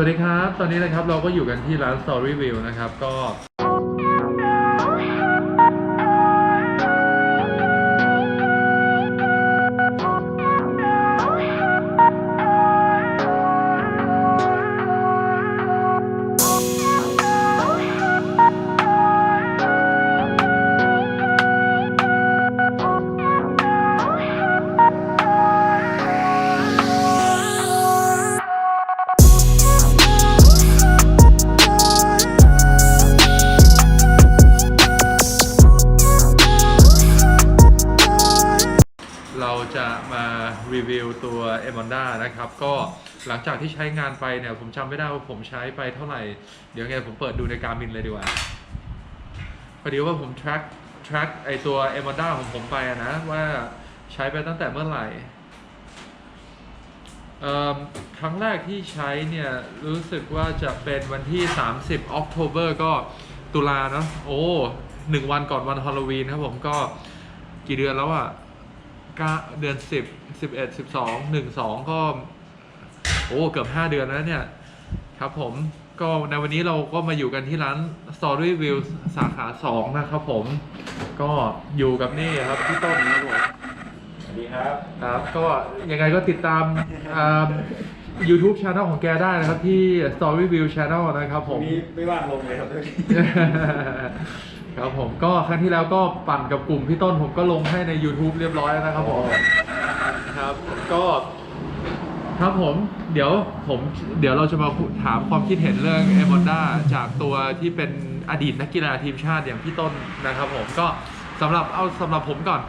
สวัสดีครับ ตอนนี้นะครับเราก็อยู่กันที่ร้าน Story View นะครับ ก็ e m o n d a นะครับ ก็หลังจากที่ใช้งานไปเนี่ย ผมจำไม่ได้ว่าผมใช้ไปเท่าไหร่ เดี๋ยวไงผมเปิดดูในการมินเลยดีกว่า พอดีว่าผม track track ไอตัว e m o n d a ของผมไปอะนะว่าใช้ไปตั้งแต่เมื่อไหร่ครั้งแรกที่ใช้เนี่ย รู้สึกว่าจะเป็นวันที่ 30 October ก็ตุลาเนาะโอ้หนึ่งวันก่อนวันฮาโลวีนครับผมก็กี่เดือนแล้วอะ ก็เดือน10 11 12 1 2ก็ โอ้เกือบ5เดือนแล้วเนี่ย ครับผมก็ในวันนี้เราก็มาอยู่กันที่ร้าน Story View สาขา2นะครับผม ก็อยู่กับนี่ครับพี่ต้นนะครับผมสวัสดีครับครับก็ยังไงก็ติดตามอ่า YouTube Channel ของแกได้นะครับที่ Story View Channel นะครับผวันมนี้ไม่ว่างลงเลยครับ ครับผมก็ครั้งที่แล้วก็ปั่นกับกลุ่มพี่ต้นผมก็ลงให้ใน YouTube เรียบร้อยแล้วนะครับผมครับ ก็ครับผมเดี๋ยวผมเดี๋ยวเราจะมาถามความคิดเห็นเรื่องเอมอนดาจากตัวที่เป็นอดีตนักกีฬาทีมชาติอย่างพี่ต้นนะครับผมก็สำหรับเอาสำหรับผมก่อน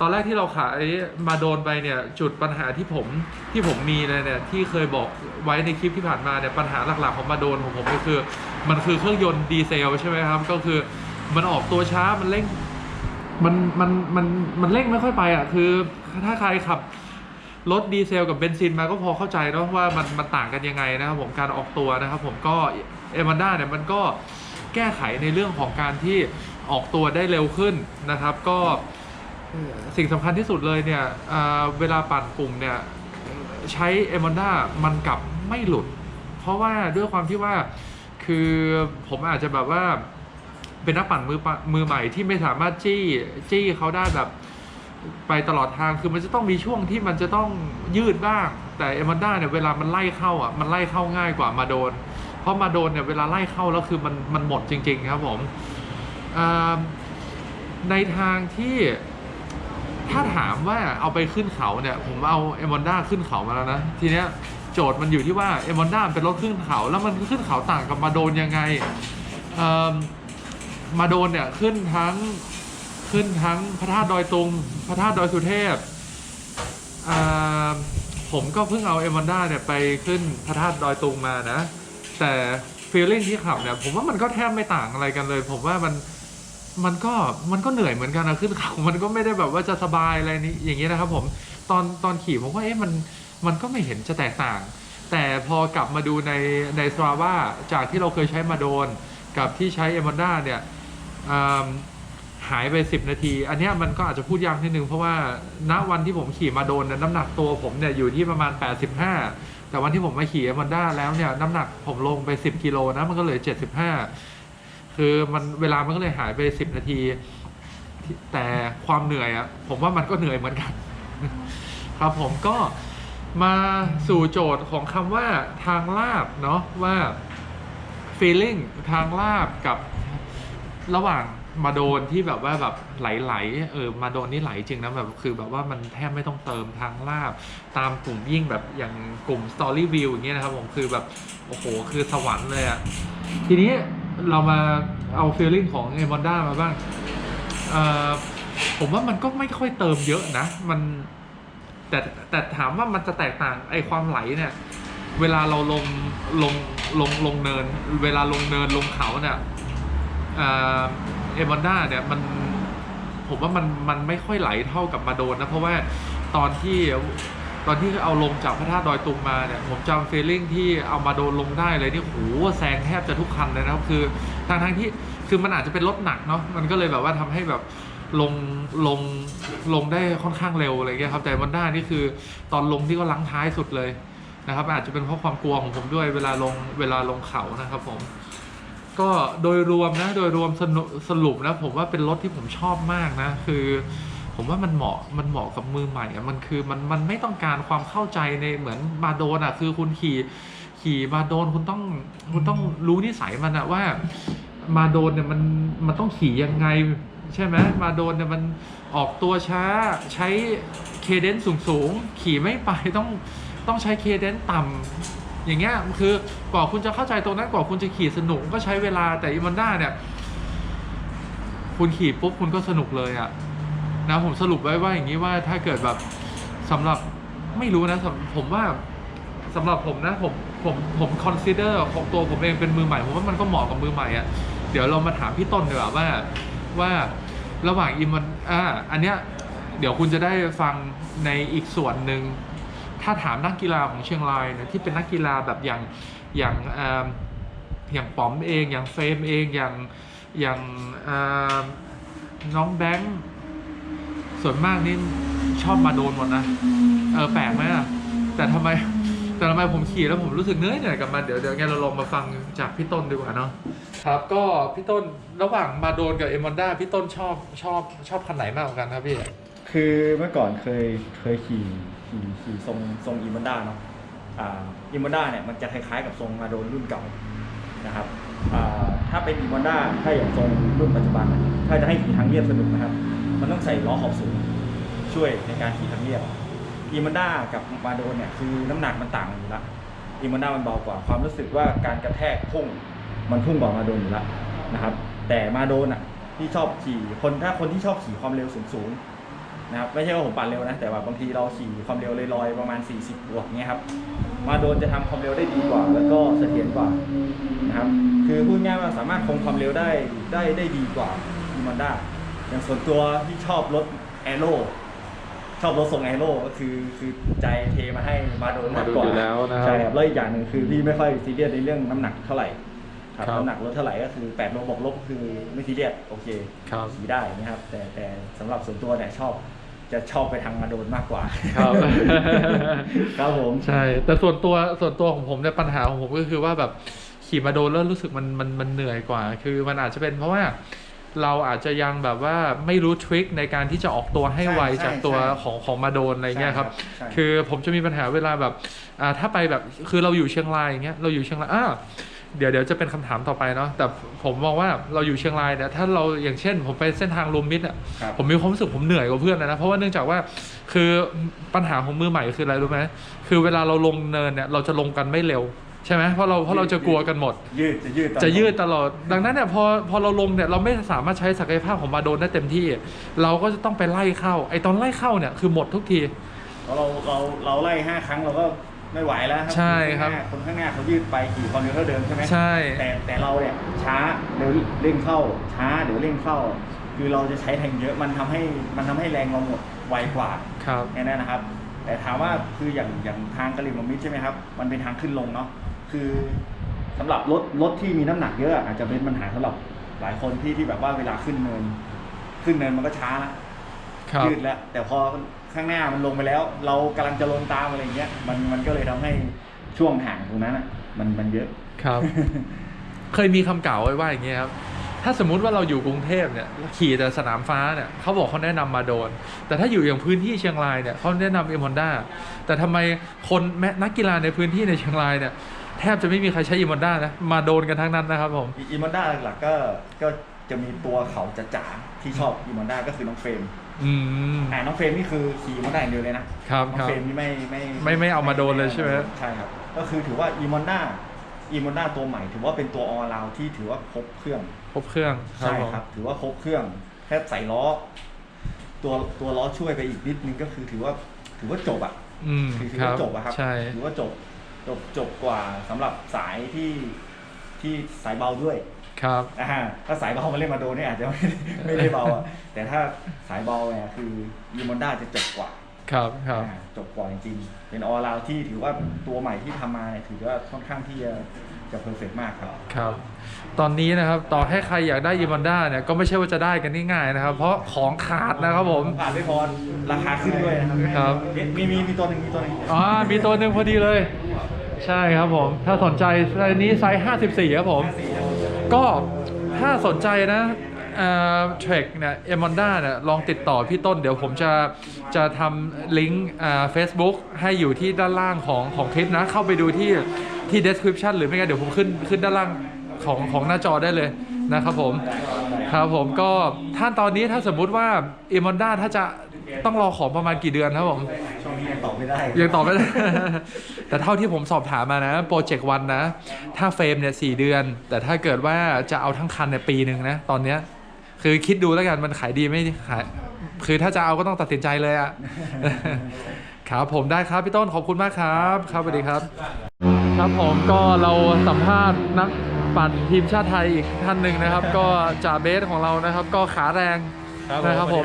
ตอนแรกที่เราขายมาโดนไปเนี่ยจุดปัญหาที่ผมที่ผมมีเลยเนี่ยที่เคยบอกไว้ในคลิปที่ผ่านมาเนี่ยปัญหาหลักๆของมาโดนของผมก็คือ มันคือเครื่องยนต์ดีเซลใช่ไหมครับก็คือ มันออกตัวช้ามันเร่ง มันมันมันมันเร่งไม่ค่อยไปอะคือ ถ้าใครขับรถดีเซลกับเบนซินมาก็พอเข้าใจเนาะว่ามันมันต่างกันยังไงนะครับผมการออกตัวนะครับผมก็เอมันด้าเนี่ยมันก็แก้ไขในเรื่องของการที่ออกตัวได้เร็วขึ้นนะครับ ก็สิ่งสำคัญที่สุดเลยเนี่ยเวลาปั่นกลุ่มเนี่ยใช้เอมอนด้ามันกลับไม่หลุด เพราะว่าด้วยความที่ว่าคือผมอาจจะแบบว่า เป็นนักปั่นมือมือใหม่ที่ไม่สามารถจี้จี้เขาได้แบบไปตลอดทางคือมันจะต้องมีช่วงที่มันจะต้องยืดบ้าง แต่เอมันด้าเนี่ยเวลามันไล่เข้าอะมันไล่เข้าง่ายกว่ามาโดน เพราะมาโดนเนี่ยเวลาไล่เข้าแล้วคือมันมันหมดจริง ๆ ครับผมในทางที่ถ้าถามว่าเอาไปขึ้นเขาเนี่ย ผมเอาเอมอนด้าขึ้นเขามาแล้วนะ ทีเนี้ยโจทย์มันอยู่ที่ว่าเอมอนด้าเป็นรถขึ้นเขา แล้วมันขึ้นเขาต่างกับมาโดนยังไง มาโดนเนี่ยขึ้นทั้งขึ้นทั้งพระธาตุดอยตุง พระธาตุดอยสุเทพอ่าผมก็เพิ่งเอาเอมอนด้าเนี่ยไปขึ้นพระธาตุดอยตุงมานะ แต่ฟีลลิ่งที่ขับเนี่ยผมว่ามันก็แทบไม่ต่างอะไรกันเลย ผมว่ามันมันก็มันก็เหนื่อยเหมือนกันนะขึ้นเขา มันก็ไม่ได้แบบว่าจะสบายอะไรนี้อย่างนี้นะครับ ผมตอนตอนขี่ผมว่าเอ๊ะมันมันก็ไม่เห็นจะแตกต่าง แต่พอกลับมาดูในในสตราว่าจากที่เราเคยใช้มาโดน กับที่ใช้เอมอนด้าเนี่ย หายไป 10 นาที อันนี้มันก็อาจจะพูดยากนิดนึง เพราะว่าณวันที่ผมขี่มาโดนน้ำหนักตัวผมเนี่ยอยู่ที่ประมาณ 85 แต่วันที่ผมมาขี่มันด้าแล้วเนี่ยน้ำหนักผมลงไป 10กิโลนะมันก็เหลือ 75 คือมันเวลามันก็เลยหายไป 10 นาที แต่ความเหนื่อยอะผมว่ามันก็เหนื่อยเหมือนกัน ครับผมก็มาสู่โจทย์ของคำว่าทางลาบเนาะว่า feeling ทางลาบกับ ระหว่างมาโดนที่แบบว่าแบบไหลๆเออมาโดนนี่ไหลจริงนะแบบคือแบบว่ามันแทบไม่ต้องเติมทางลาบ ตามกลุ่มยิ่งแบบอย่างกลุ่ม Story View อย่างเงี้ยนะครับผมคือแบบ โอ้โห คือสวรรค์เลยอะทีนี้เรามาเอา feeling ของ e m o n d a มาบ้างเออผมว่ามันก็ไม่ค่อยเติมเยอะนะ มันแต่แต่ถามว่ามันจะแตกต่างไอความไหลเนี่ย เวลาเราลงลงลงลงเนิน เวลาลงเนินลงเขาเนี่ย เอมอนด้าเนี่ยมันผมว่ามันมันไม่ค่อยไหลเท่ากับมาโดนนะเพราะว่าตอนที่ตอนที่เอาลงจากพระธาตุดอยตุงมาเนี่ยผมจำฟีลลิ่งที่เอามาโดนลงได้เลยนี่โหแซงแทบจะทุกคันเลยนะครับคือทางทางที่คือมันอาจจะเป็นรถหนักเนาะมันก็เลยแบบว่าทำให้แบบลงลงลงได้ค่อนข้างเร็วอะไรเงี้ยครับแต่มันด้านี่คือตอนลงที่ก็ลังท้ายสุดเลยนะครับ อาจจะเป็นเพราะความกลัวของผมด้วยเวลาลงเวลาลงเขานะครับผม ก็โดยรวมนะโดยรวมสนุสรุปนะผมว่าเป็นรถที่ผมชอบมากนะ คือ ผมว่ามันเหมาะมันเหมาะกับมือใหม่อะมันคือมันมันไม่ต้องการความเข้าใจในเหมือนมาโดนอะคือคุณขี่ขี่มาโดนคุณต้องคุณต้องรู้นิสัยมันอะว่า มาโดนเนี่ยมันมันต้องขี่ยังไง ใช่ไหมมาโดนเนี่ยมันออกตัวช้าใช้เคเดนซ์สูงๆ ขี่ไม่ไปต้องต้องใช้เคเดนซ์ต่ำ อย่างเงี้ยคือกว่าคุณจะเข้าใจตรงนั้นกว่าคุณจะขี่สนุกก็ใช้เวลาแต่อีมันด้าเนี่ย คุณขี่ปุ๊บคุณก็สนุกเลยอะนะผมสรุปไว้ว่าอย่างนี้ว่าถ้าเกิดแบบสำหรับไม่รู้นะผมว่าสำหรับผมนะผมผมผมคอนซีเดอร์ของตัวผมเองเป็นมือใหม่ผมว่ามันก็เหมาะกับมือใหม่อะเดี๋ยวเรามาถามพี่ต้นดีกว่าว่าว่าระหว่างอิมันอ่าอันเนี้ยเดี๋ยวคุณจะได้ฟังในอีกส่วนหนึ่ง ถ้าถามนักกีฬาของเชียงรายเนี่ยที่เป็นนักกีฬาแบบอย่างอย่างออย่างป๋อมเองอย่างเฟรมเองอย่างอย่างน้องแบงค์ส่วนมากนี่ชอบมาโดนหมดนะเออแปลกไหมอะแต่ทำไมแต่ทำไมผมขี่แล้วผมรู้สึกเหนื่อยเหนื่อยกับมันเดี๋ยวเดี๋ยวงั้นเราลองมาฟังจากพี่ต้นดีกว่าเนาะครับ ก็พี่ต้นระหว่างมาโดนกับเอมอนด้าพี่ต้นชอบชอบชอบคันไหนมากกว่ากันครับพี่คือเมื่อก่อนเคยเคยขี่ ขี่ขี่ทรงทรงอีมอนด้าเนาะอ่าอีมอนด้าเนี่ยมันจะคล้ายๆกับทรงมาโดนรุ่นเก่านะครับอ่าถ้าเป็นอีมอนด้าถ้าอย่างทรงรุ่นปัจจุบัน ถ้าจะให้ขี่ทางเรียบสนุกนะครับ มันต้องใส่ล้อขอบสูงช่วยในการขี่ทางเรียบอีมอนด้ากับมาโดนเนี่ยคือน้ำหนักมันต่างกันอยู่ละอีมอนด้ามันเบากว่าความรู้สึกว่าการกระแทกพุ่งมันพุ่งกว่ามาโดนอยู่ละนะครับ แต่มาโดนอะที่ชอบขี่คนถ้าคนที่ชอบขี่ความเร็วสูงๆ นะครับไม่ใช่ว่าผมปั่นเร็วนะแต่ว่าบางทีเราขี่ความเร็วลอยๆประมาณ 40บวกเงี้ยครับมาโดนจะทำความเร็วได้ดีกว่า แล้วก็เสถียรกว่านะครับคือพูดง่ายว่าสามารถคงความเร็วได้ได้ได้ดีกว่าอีมอนด้าอย่างส่วนตัวที่ชอบรถแอโร่ชอบรถทรงแอโร่ก็คือคือใจเทมาให้มาโดนมากกว่ามาโดนอยู่แล้วนะครับใช่ครับแล้วอีกอย่างหนึ่งคือพี่ไม่ค่อยซีเรียสในเรื่องน้ำหนักเท่าไหร่ครับครับน้ำหนักรถเท่าไหร่ก็คือ8โลบวกลบก็คือไม่ซีเรียสโอเคครับขี่ได้นะครับแต่แต่สำหรับส่วนตัวเนี่ยชอบ จะชอบไปทางมาโดนมากกว่าครับ ครับผม ใช่ แต่ส่วนตัวส่วนตัวของผมเนี่ยปัญหาของผมก็คือว่าแบบขี่มาโดนแล้วรู้สึกมันมันมันเหนื่อยกว่า คือมันอาจจะเป็นเพราะว่าเราอาจจะยังแบบว่าไม่รู้ทริคในการที่จะออกตัวให้ไวใช่ใช่จากตัวใช่ของของมาโดนอะไรเงี้ยครับ ใช่ครับใช่ คือผมจะมีปัญหาเวลาแบบอ่าถ้าไปแบบคือเราอยู่เชียงรายอย่างเงี้ยเราอยู่เชียงรายอ่า เดี๋ยวเดี๋ยวจะเป็นคำถามต่อไปเนาะแต่ผมมองว่าเราอยู่เชียงรายเนี่ยถ้าเราอย่างเช่น ผมไปเส้นทางลมมิดอะครับผมมีความรู้สึกผมเหนื่อยกว่าเพื่อนเลยนะเพราะว่าเนื่องจากว่าคือปัญหาของมือใหม่คืออะไรรู้ไหมคือเวลาเราลงเนินเนี่ยเราจะลงกันไม่เร็วใช่ไหมเพราะเราเพราะเราจะกลัวกันหมด ยืดจะยืดตอนจะยืดตลอด ดังนั้นเนี่ยพอพอเราลงเนี่ยเราไม่สามารถใช้ศักยภาพของมาโดนได้เต็มที่ เราก็จะต้องไปไล่เข้าไอตอนไล่เข้าเนี่ยคือหมดทุกทีเพราะเราเราเราไล่ห้าครั้งเราก็ ไม่ไหวแล้วครัใช่ครับคนข้างหน้าคนข้างหน้าเขายืดไปขี่ความเร็วเท่าเดิมใช่ไหมใช่ แต่แต่เราเนี่ยช้าเดี๋ยวเร่งเข้า ช้าเดี๋ยวเร่งเข้า คือเราจะใช้แรงเยอะมันทำให้มันทำให้แรงเราหมดไวกว่าครับแค่นั้นนะครับ แต่ถามว่าคืออย่างอย่างทางกะหรี่มัมมิดใช่ไหมครับ มันเป็นทางขึ้นลงเนาะคือสำหรับรถรถที่มีน้ำหนักเยอะอาจจะเป็นปัญหาสำหรับหลายคนที่ที่แบบว่าเวลาขึ้นเนิน ขึ้นเนินมันก็ช้าละครับ ยืดแล้ว แต่พอข้างหน้ามันลงไปแล้ว เรากำลังจะลงตามอะไรอย่างเงี้ยมันมันก็เลยทำให้ช่วงห่างตรงนั้นอะมันมันเยอะครับ เคยมีคำกล่าวไว้ว่าอย่างเงี้ยครับถ้าสมมุติว่าเราอยู่กรุงเทพเนี่ยขี่แต่สนามฟ้าเนี่ยเขาบอกเขาแนะนำมาโดน แต่ถ้าอยู่อย่างพื้นที่เชียงรายเนี่ยเขาแนะนำเอ็มฮอนด้าแต่ทำไมคนแม้นักกีฬาในพื้นที่ในเชียงรายเนี่ยแทบจะไม่มีใครใช้อีมอนด้านะมาโดนกันทั้งนั้นนะครับผมอีมอนด้าหลักๆก็ก็ จะมีตัวเขาจะจ๋าที่ชอบอีมอนด้าก็คือน้องเฟรมอืม อ่าน้องเฟรมนี่คือขี่มอนด้าอย่างเดียวเลยนะครับน้องครับเฟรมนี่ไม่ไม่ไม่ไม่เอามาโดนเลยใช่ไหมใช่ครับ ก็คือถือว่าอีมอนด้าอีมอนด้าตัวใหม่ ถือว่าเป็นตัวออลาวที่ถือว่าครบเครื่อง ครบเครื่องใช่ผมครับ ถือว่าครบเครื่องแค่ใส่ล้อ ตัวตัวล้อช่วยไปอีกนิดนึงก็คือถือว่าถือว่าจบอะ อืมคือถือครับว่าจบอะครับใช่ถือว่าจบจบจบกว่าสำหรับสายที่ที่สายเบาด้วย ครับอ่าถ้าสายเบามาเล่นมาโดนเนี่ยอาจจะไม่ได้ไม่ได้เบาอะแต่ถ้าสายเบาเนี่ยคือยีมอนด้าจะจบกว่าครับครับอ่าจบกว่าจริงๆเป็นออราวที่ถือว่าตัวใหม่ที่ทำมาเนี่ยถือว่าค่อนข้างที่จะจะเพอร์เฟกมากครับ ครับ ตอนนี้นะครับต่อให้ใครอยากได้อีมอนด้าเนี่ยก็ไม่ใช่ว่าจะได้กันง่ายๆนะครับ เพราะของขาดนะครับผม ผ่านไม่พอราคาขึ้นด้วยนะครับครับ มีมีมีตัวหนึ่งมีตัวหนึ่งอ๋อมีตัวหนึ่งพอดีเลย ใช่ครับผม ถ้าสนใจไซส์นี้ไซส์54 ครับผม ก็ถ้าสนใจนะเทรคเนี่ยเอมอนด้าเนี่ยลองติดต่อพี่ต้นเดี๋ยวผมจะจะทำลิงก์เฟซบุ๊กให้อยู่ที่ด้านล่างของของคลิปนะ เข้าไปดูที่ที่ description หรือไม่งั้นเดี๋ยวผมขึ้นขึ้นด้านล่างของของหน้าจอได้เลยนะครับผมครับผมก็ท่านตอนนี้ถ้าสมมุติว่าเอมอนด้าถ้าจะต้องรอของประมาณกี่เดือนครับผม ยังตอบไม่ได้ยังตอบไม่ได้ แต่เท่าที่ผมสอบถามมานะโปรเจกต์วันนะ ถ้าเฟรมเนี่ยสเดือน แต่ถ้าเกิดว่าจะเอาทั้งคันเนี่ยปีหนึ่งนะ ตอนเนี้ย คือคิดดูแล้วกันมันขายดีไม่ขาย คือถ้าจะเอาก็ต้องตัดสินใจเลยอะครับผมได้ครับพี่ต้นขอบคุณมากครับ ครับสวัสดีครับ ครับผมก็เราสัมภาษณ์นักปั่นทีมชาติไทยอีกท่านหนึ่งนะครับ ก็จ่าเบสของเรานะครับ ก็ขาแรงนะครับผม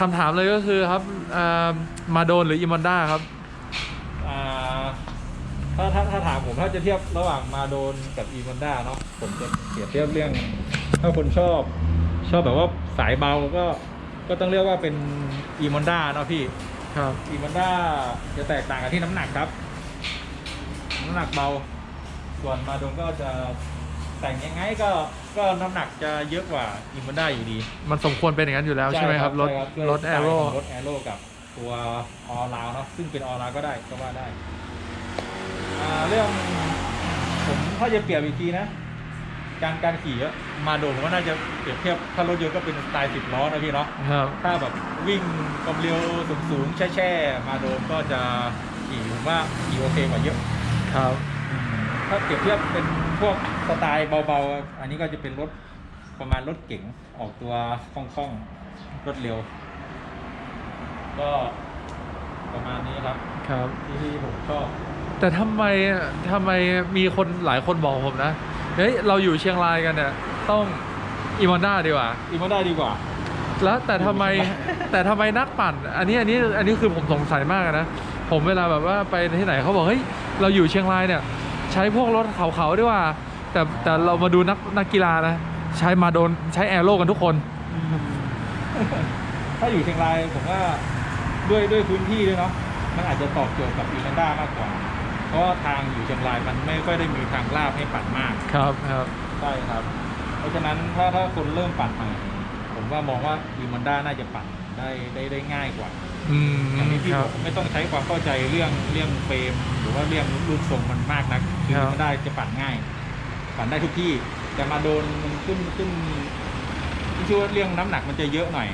คำถามเลยก็คือครับเอ่อมาโดนหรืออิมอนด้าครับอ่าถ้าถ้าถ้าถามผมถ้าจะเทียบระหว่างมาโดนกับอีมอนด้าเนาะผมจะเปรียบเทียบเรื่อง ถ้าคนชอบชอบแบบว่าสายเบาก็ก็ต้องเรียกว่าเป็นอีมอนด้าเนาะพี่ครับอีมอนด้าจะแตกต่างกันที่น้ำหนักครับน้ำหนักเบา ส่วนมาโดนก็จะแต่งยังไงก็ ก็น้ำหนักจะเยอะกว่าอีมอนด้าอยู่ดีมันสมควรเป็นอย่างนั้นอยู่แล้วใช่ไหมครับรถใช่ด้วยรถสไตแอล์โร่ของรถแอโร่กับตัวออลาวเนาะซึ่งเป็นออลาวก็ได้ก็ว่าได้อ่าเรื่องผมถ้าจะเปรียบอีกทีนะ การการขี่อะมาโดนผมว่าน่าจะเปรียบเทียบถ้ารถยนต์ก็เป็นสไตล์สิบล้อนะพี่เนาะ ครับ ถ้าแบบวิ่งความเร็วสูงๆแช่ๆมาโดนก็จะขี่ผมว่าขี่โอเคกว่าเยอะ ครับ ถ้าเปรียบเทียบเป็นพวกสไตล์เบาๆ อันนี้ก็จะเป็นรถประมาณรถเก๋งออกตัวคล่องๆ รถเร็ว ก็ประมาณนี้ครับครับ ที่ที่ผมชอบ แต่ทำไมทำไมมีคนหลายคนบอกผมนะ เฮ้ย เราอยู่เชียงรายกันเนี่ยต้องอิมอนด้าดีกว่า อีมาได้ดีกว่า แล้วแต่ทำไมแต่ทำไมนักปั่น อันนี้อันนี้อันนี้คือผมสงสัยมากนะ ผมเวลาแบบว่าไปที่ไหนเขาบอกเฮ้ยเราอยู่เชียงรายเนี่ย ใช้พวกรถเขาๆดีกว่า แต่แต่เรามาดูนักนักกีฬานะ ใช้มาโดนใช้แอโร่กันทุกคน ถ้าอยู่เชียงรายผมว่าด้วยด้วยพื้นที่ด้วยเนาะมันอาจจะตอบโจทย์กับอีมาด้ามากกว่า เพราะว่าทางอยู่เชียงรายมันไม่ค่อยได้มีทางลาบให้ปั่นมากครับครับใช่ครับ เพราะฉะนั้นถ้าถ้าคนเริ่มปั่นใหม่ผมว่ามองว่าอีมอนด้าน่าจะปั่นได้ได้ได้ง่ายกว่า อืมอย่างที่พี่ครับบอกไม่ต้องใช้ความเข้าใจเรื่องเรื่องเฟรมหรือว่าเรื่องรูปทรงมันมากนักคือครับอีมอนด้าจะปั่นง่าย ปั่นได้ทุกที่ แต่มาโดนมันขึ้นขึ้นที่ชื่อว่าเรื่องน้ำหนักมันจะเยอะหน่อย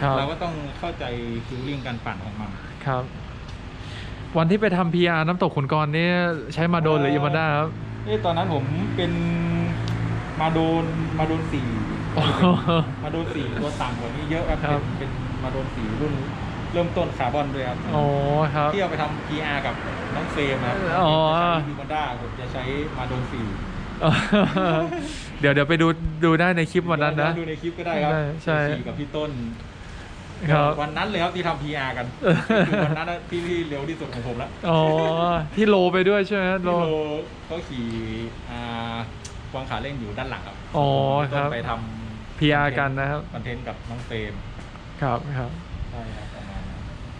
ครับเราก็ต้องเข้าใจฟิลลิ่งการปั่นของมันครับ วันที่ไปทำ PR น้ำตกขุนกรณ์นี่ใช้มาโดนหรืออิมอนด้าครับ เอ้ตอนนั้นผมเป็นมาโดนมาโดนสี่ มาโดนสีตัวต่ำกว่านี้เยอะครับครับ เป็นเป็นมาโดนสีรุ่นเริ่มต้นคาร์บอนด้วยครับอ๋อครับ ที่เอาไปทำ PR กับน้องเฟรมนะครับอ๋อจะใช้ยูมันด้าผมจะใช้มาโดนสีเดี๋ยวเดี๋ยวไปดูดูได้ในคลิปวันนั้นนะ ดูในคลิปก็ได้ครับได้ใช่ขี่กับพี่ต้นครับวันนั้นเลยครับที่ทำ PR กันคือวันนั้นนะที่ที่เร็วที่สุดของผมแล้วอ๋อที่โลไปด้วยใช่ไหมโลที่โลก็ขี่อ่าวางขาเล่นอยู่ด้านหลังครับอ๋อพี่ต้นครับไปทำ PR กันนะครับคอนเทนต์กับน้องเฟรมครับครับใช่ครับประมาณนั้น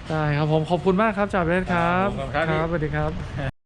ได้ครับผมขอบคุณมากครับจ่าเบสครับครับผมขอบคุณครับสวัสดีครับ